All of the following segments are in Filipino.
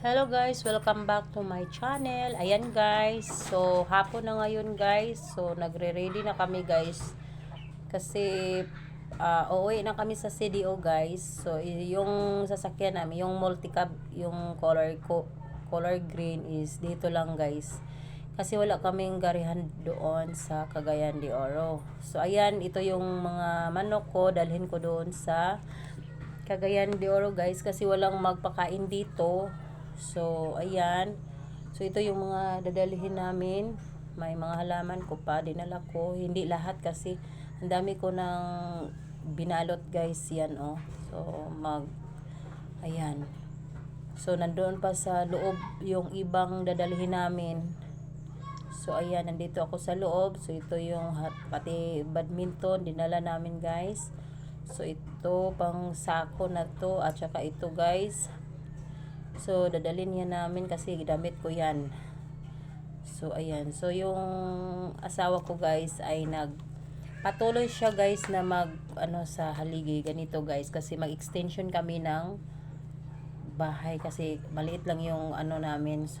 Hello guys, welcome back to my channel. Ayan guys, so hapon na ngayon guys. So nagre-ready na kami guys. Kasi uh, uuwi na kami sa CDO guys. So yung sasakyan namin, yung multicab, yung color ko color green is dito lang guys. Kasi wala kaming garihan doon sa Cagayan de Oro. So ayan, ito yung mga manok ko, dalhin ko doon sa Cagayan de Oro guys kasi walang magpakain dito. So ayan. So ito yung mga dadalhin namin. May mga halaman ko pa dinala ko. Hindi lahat kasi ang dami ko ng binalot guys yan oh. So mag ayan. So nandoon pa sa loob yung ibang dadalhin namin. So ayan, nandito ako sa loob. So ito yung hat, pati badminton dinala namin guys. So ito pang sako na to at saka ito guys. So dadalhin yan namin kasi damit ko yan. So ayan. So yung asawa ko guys ay nag patuloy siya guys na mag ano sa haligi ganito guys kasi mag-extension kami ng bahay kasi maliit lang yung ano namin. So,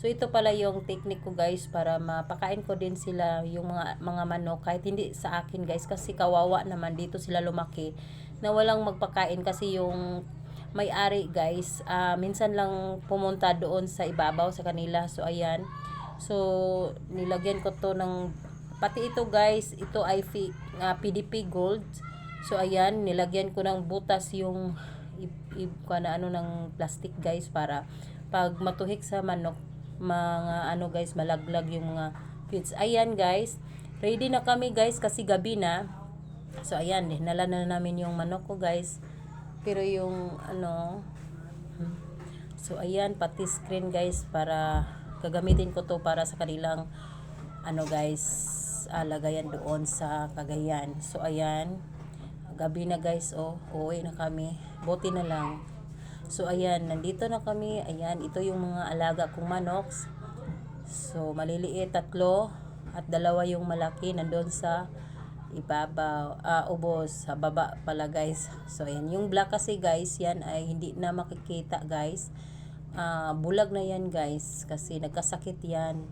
so ito pala yung technique ko guys para mapakain ko din sila yung mga mga manok kahit hindi sa akin guys kasi kawawa naman dito sila lumaki na walang magpakain kasi yung may-ari guys. Ah, minsan lang pumunta doon sa ibabaw sa kanila. So ayan. So nilagyan ko to ng pati ito guys. Ito ay fi, nga PDP gold. So ayan. Nilagyan ko ng butas yung i, i, kung ano, ng plastic guys para pag matuhik sa manok mga ano guys malaglag yung mga feeds. Ayan guys. Ready na kami guys kasi gabi na. So ayan. Dinala na namin yung manok ko guys pero yung ano so ayan pati screen guys para gagamitin ko to para sa kanilang ano guys alagayan doon sa Cagayan so ayan. Gabi na guys oh. Uuwi na kami. Buti na lang. So ayan. Nandito na kami. Ayan. Ito yung mga alaga kong manok. So maliliit tatlo. At dalawa yung malaki nandun sa ibabaw ah ubos sa baba pala guys so ayan yung black kasi guys yan ay hindi na makikita guys Ah, bulag na yan guys kasi nagkasakit yan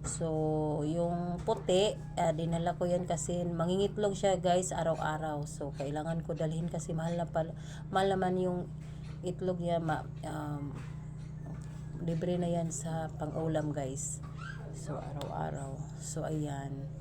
So, yung puti, ah, dinala ko yan kasi mangingitlog siya guys araw-araw. So, kailangan ko dalhin kasi mahal na pala, mahal naman yung itlog niya. Ma, um, libre na yan sa pang-ulam guys. So, araw-araw. So, ayan.